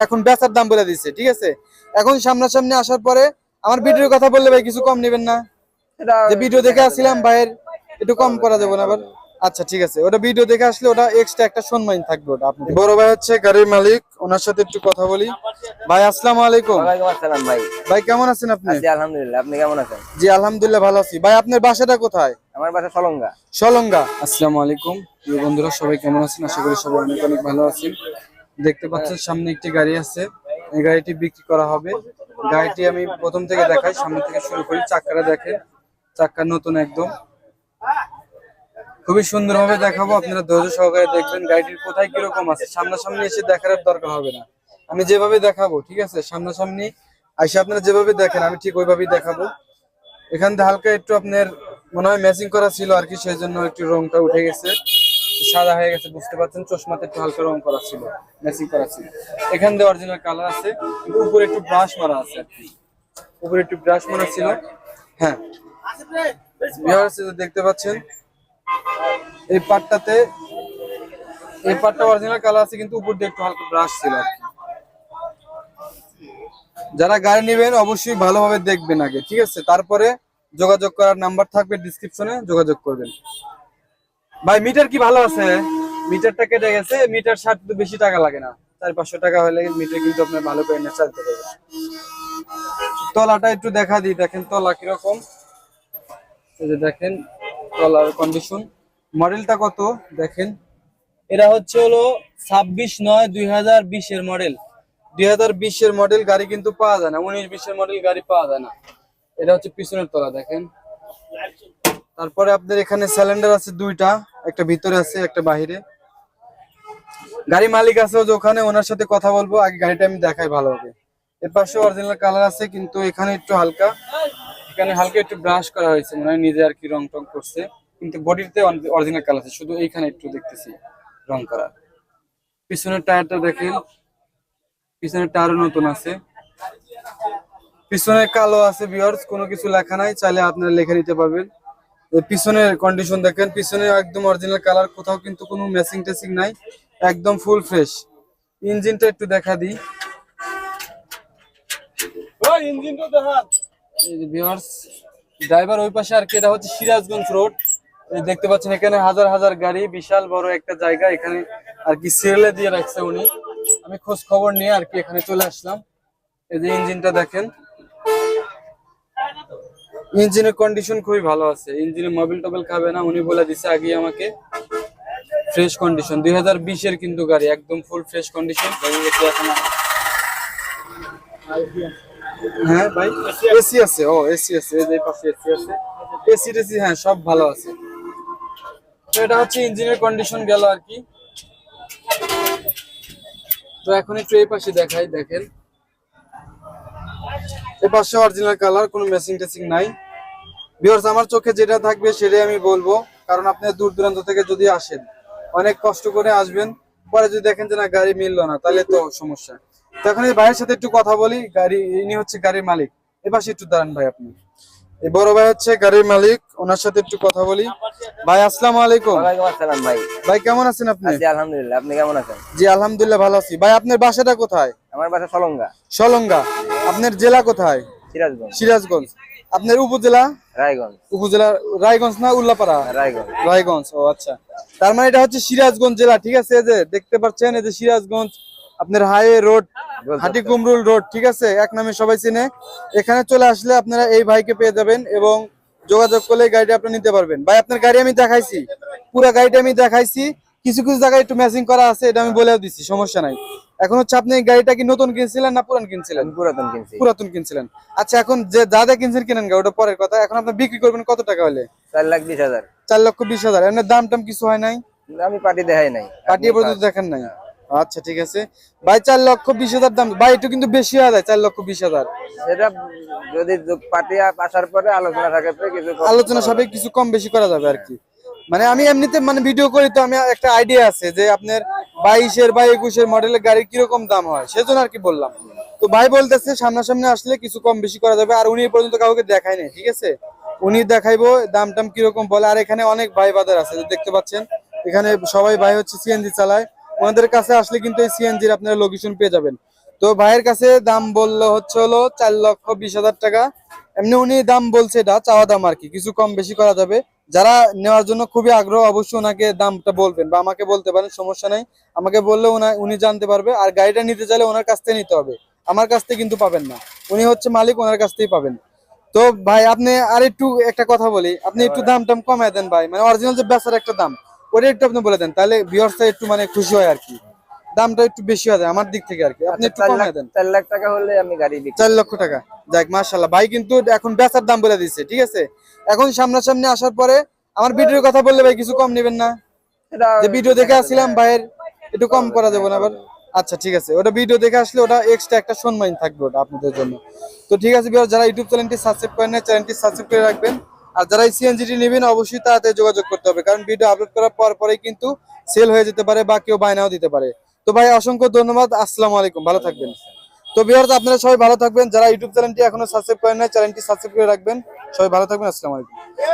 এখন বেচার দাম বলে দিচ্ছে ঠিক আছে? এখন সামনাসামনি আসার পরে আমার ভিডিওর কথা বললে ভাই কিছু কম নেবেন না। যে ভিডিও দেখে আসছিলাম ভাইয়ের একটু কম করা যাবে না আবার। আচ্ছা ঠিক আছে। ওটা ভিডিও দেখে আসলে ওটা এক্সট্রা একটা সম্মান থাকবে ওটা আপনি বড় ভাই হচ্ছে গাড়ির মালিক ওনার সাথে একটু কথা বলি। ভাই আসসালামু আলাইকুম। ওয়ালাইকুম আসসালাম ভাই। ভাই কেমন আছেন আপনি? আছি আলহামদুলিল্লাহ আপনি কেমন আছেন? জি আলহামদুলিল্লাহ ভালো আছি। ভাই আপনার বাসাটা কোথায়? আমার বাসা সলঙ্গা। সলঙ্গা। আসসালামু আলাইকুম। প্রিয় বন্ধুরা সবাই কেমন আছেন? আশা করি সবাই অনেক অনেক ভালো আছেন। দেখতে পাচ্ছেন, সামনে একটি গাড়ি আছে। এই গাড়িটি বিক্রি করা হবে। গাড়িটি আমি প্রথম থেকে দেখাই, সামনে থেকে শুরু করি। চাক্কাটা দেখেন চাক্কা নতুন একদম। খুবই সুন্দরভাবে দেখাবো, আপনারা ধৈর্য সহকারে দেখবেন গাড়িটির কোথায় কীরকম আছে। সামনাসামনি এসে দেখার দরকার হবে না। আমি যেভাবে দেখাবো, ঠিক আছে? সামনাসামনি এসে আপনারা যেভাবে দেখেন, আমি ঠিক ওইভাবেই দেখাবো। এখান থেকে হালকা একটু আপনার মনে হয় ম্যাচিং করা ছিল আর কি, সেই জন্য একটু রংটা উঠে গেছে। সাদা হয়ে গেছে, বুঝতে পারছেন? চশমাতে একটু হালকা রং করা ছিল ম্যাচিং করা ছিল। এখান দিয়ে অরিজিনাল কালার আছে, কিন্তু উপরে একটু ব্রাশ মারা আছে উপরে একটু ব্রাশ মারা ছিল। হ্যাঁ। দেখতে পাচ্ছেন, এই পাটটাতে, এই পাটটা অরিজিনাল কালার আছে, কিন্তু উপর দিয়ে একটু হালকা ব্রাশ ছিল যারা গাড়ি নেবেন, অবশ্যই ভালোভাবে দেখবেন আগে, ঠিক আছে? তারপরে যোগাযোগ করার নাম্বার থাকবে ডিসক্রিপশনে যোগাযোগ করবেন। ভাই মিটার কি ভালো আছে? মিটারটা কেটে গেছে মিটার সারতে তো বেশি টাকা লাগে না। চার পাঁচশো টাকা হলে মিটার কিন্তু আপনার ভালো করে নিয়ে চালতে পারবে তলাটা একটু দেখা দিই দেখেন তলা কীরকম। এই যে দেখেন তলার কন্ডিশন মডেলটা কত? দেখেন। এটা হচ্ছে হলো ছাব্বিশ নয় দুই হাজার বিশের মডেল। দুই হাজার বিশের মডেল গাড়ি কিন্তু পাওয়া যায় না উনিশ বিশের মডেল গাড়ি পাওয়া যায় না। এটা হচ্ছে পিছনের তলা দেখেন। তারপরে আপনার এখানে সিলিন্ডার আছে দুইটা, একটা ভিতরে আছে, একটা বাহিরে। গাড়ি মালিক আছে যে ওখানে, ওনার সাথে কথা বলব, আগে গাড়িটা আমি দেখাই ভালো হবে। এর পাশে অরিজিনাল কালার আছে, কিন্তু এখানে একটু হালকা। এখানে হালকা একটু ব্রাশ করা হয়েছে, মনে হয় নিজে আর কি রং টং করছে। কিন্তু বডিতে অরিজিনাল কালার আছে, শুধু এইখানে একটু দেখতেছি রং করা। পিছনের টায়ারটা দেখেন। পিছনের টায়ারও নতুন আছে। পিছনে কালো আছে বিয়ার্স কোনো কিছু লেখা নাই, চাইলে আপনারা লিখে নিতে পারবেন। পিছনের কন্ডিশন দেখেন পিছনে একদম অরিজিনাল কালার কোথাও কিন্তু কোনো ম্যাচিং টেসিং নাই একদম ফুল ফ্রেশ ইঞ্জিনটা একটু দেখা দিই। ড্রাইভার ওই পাশে আর কি এটা হচ্ছে সিরাজগঞ্জ রোড এই দেখতে পাচ্ছেন এখানে হাজার হাজার গাড়ি বিশাল বড় একটা জায়গা এখানে আর কি সিরিয়ালে দিয়ে রাখছে উনি। আমি খোঁজ খবর নিয়ে আর কি এখানে চলে আসলাম। এই যে ইঞ্জিনটা দেখেন। ইঞ্জিনের কন্ডিশন খুবই ভালো আছে। ইঞ্জিনের মোবিল টোবিল খাবে না, উনি বলে দিছে আগে আমাকে ফ্রেশ কন্ডিশন দুই হাজার কিন্তু গাড়ি, একদম ফুল ফ্রেশ কন্ডিশন হ্যাঁ ভাই, এসি আছে, ও এসি আছে, এই যে পাশে এসি আছে। এসি টেসি হ্যাঁ সব ভালো আছে। তো এটা হচ্ছে ইঞ্জিনের কন্ডিশন গেল আর কি। তো এখন একটু এই পাশে দেখাই, দেখেন। এই পাশে অরিজিনাল কালার কোনো মেসিং টেসিং নাই। ভিউয়ার্স আমার চোখে যেটা থাকবে সেটাই আমি বলব কারণ আপনি দূর দূরান্ত থেকে যদি আসেন অনেক কষ্ট করে আসবেন পরে যদি দেখেন যে না গাড়ি মিললো না তাহলে তো সমস্যা। তো এখন এই ভাইয়ের সাথে একটু কথা বলি গাড়ি ইনি হচ্ছে গাড়ির মালিক। এ পাশে একটু দাঁড়ান ভাই আপনি। এই বড় ভাই হচ্ছে গাড়ির মালিক ওনার সাথে একটু কথা বলি। ভাই আসসালামু আলাইকুম। আসসালাম ভাই। ভাই কেমন আছেন আপনি? আলহামদুলিল্লাহ আপনি কেমন আছেন? জি আলহামদুলিল্লাহ ভালো আছি। ভাই আপনার বাসাটা কোথায়? আমার বাসা সলঙ্গা। সলঙ্গা। আপনার জেলা কোথায়? সিরাজগঞ্জ। সিরাজগঞ্জ। আপনার উপজেলা? রায়গঞ্জ। উপজেলা রায়গঞ্জ না উল্লাপাড়া? রায়গঞ্জ। রায়গঞ্জ ও আচ্ছা। তার মানে এটা হচ্ছে সিরাজগঞ্জ জেলা ঠিক আছে? এই যে দেখতে পাচ্ছেন এই যে সিরাজগঞ্জ আপনার হাইওয়ে রোড হাটি কুমরুল রোড ঠিক আছে? এক নামে সবাই চিনে। এখানে চলে আসলে আপনারা এই ভাইকে পেয়ে যাবেন এবং যোগাযোগ করলে গাড়িটা আপনি নিতে পারবেন। ভাই আপনার গাড়ি আমি দেখাইছি। পুরো গাড়িটা আমি দেখাইছি। কিছু কিছু জায়গায় একটু ম্যাচিং করা আছে এটা আমি বলেও দিচ্ছি সমস্যা নাই। এখন হচ্ছে আপনি গাড়িটা কি নতুন কিনছিলেন না পুরান কিনছিলেন? পুরাতন কিনছি। পুরাতন কিনছিলেন। আচ্ছা এখন যে যা কিনছেন কিনেন গা ওটা পরের কথা। এখন আপনি বিক্রি করবেন কত টাকা হলে? চার লাখ বিশ হাজার। চার লক্ষ বিশ হাজার। এমনি দাম টাম কিছু হয় নাই? আমি পার্টি দেখাই নাই। কাটিয়ে পর্যন্ত দেখেন নাই? আচ্ছা ঠিক আছে। ভাই চার লক্ষ বিশ হাজার দাম। ভাই একটু কিন্তু বেশি হয়ে যায় চার লক্ষ বিশ হাজার। সেটা যদি পার্টি আসার পরে আলোচনা থাকে কিছু আলোচনা সবাই কিছু কম বেশি করা যাবে আর কি। মানে আমি এমনিতে মানে ভিডিও করি তো আমি একটা আইডিয়া আছে যে আপনার বাইশের বা একুশের মডেলের গাড়ির কীরকম দাম হয়? সেজন্য আর কি বললাম। তো ভাই বলতেছে সামনাসামনি আসলে কিছু কম বেশি করা যাবে। আর উনি পর্যন্ত কাউকে দেখায় নাই, ঠিক আছে? উনি দেখাইবো দাম টাম কীরকম বলে। আর এখানে অনেক ভাই বাজার আছে দেখতে পাচ্ছেন। এখানে সবাই ভাই হচ্ছে সিএনজি চালায়। ওনাদের কাছে আসলে কিন্তু এই সিএনজির আপনারা লোকেশন পেয়ে যাবেন। তো ভাইয়ের কাছে দাম বলল হচ্ছে হলো চার লক্ষ বিশ হাজার টাকা। এমনি উনি দাম বলছে এটা, চাওয়া দাম আর কি। কিছু কম বেশি করা যাবে। যারা নেওয়ার জন্য খুবই আগ্রহ অবশ্যই ওনাকে দামটা বলবেন বা আমাকে বলতে পারেন সমস্যা নাই। আমাকে বললে উনি জানতে পারবে আর গাড়িটা নিতে চাইলে ওনার কাছ থেকে নিতে হবে। আমার কাছ থেকে কিন্তু পাবেন না। উনি হচ্ছে মালিক ওনার কাছ থেকেই পাবেন। তো ভাই আপনি আর একটু একটা কথা বলি। আপনি একটু দাম টাম কমায় দেন ভাই। মানে অরিজিনাল যে বেচার একটা দাম ওটা একটু আপনি বলে দেন। তাহলে ভিউয়ার্সটা একটু মানে খুশি হয় আর কি। দামটা একটু বেশি হয় আমার দিক থেকে আর কি। আপনি একটু চার লাখ কমায় দেন। চার লাখ টাকা হলে আমি গাড়ি বিক্রি চার লক্ষ টাকা। যাক মাশাল্লাহ ভাই কিন্তু এখন বেচার দাম বলে দিচ্ছে ঠিক আছে? এখন সামনাসামনি আসার পরে আমার ভিডিওর কথা বললে ভাই কিছু কম নেবেন না। যে ভিডিও দেখে আসছিলাম ভাইয়ের একটু কম করা যাবে না আবার। আচ্ছা ঠিক আছে। ওটা ভিডিও দেখে আসলে ওটা এক্সট্রা একটা সম্মান থাকবে ওটা আপনাদের জন্য। তো ঠিক আছে যারা ইউটিউব চ্যানেলটি সাবস্ক্রাইব করেন না চ্যানেলটি সাবস্ক্রাইব করে রাখবেন। আর যারা এই সিএনজিটি নেবেন অবশ্যই তাড়াতাড়ি যোগাযোগ করতে হবে। কারণ ভিডিও আপলোড করার পর পরেই কিন্তু সেল হয়ে যেতে পারে বা কেউ বায়নাও দিতে পারে। তো ভাই, অসংখ্য ধন্যবাদ। আসসালাম আলাইকুম, ভালো থাকবেন। তো বিহার আপনারা সবাই ভালো থাকবেন। যারা ইউটিউব চ্যানেলটি এখনও সাবস্ক্রাইব করেন না চ্যানেলটি সাবস্ক্রাইব করে রাখবেন। সবাই ভালো থাকবেন, আসসালাম আলাইকুম।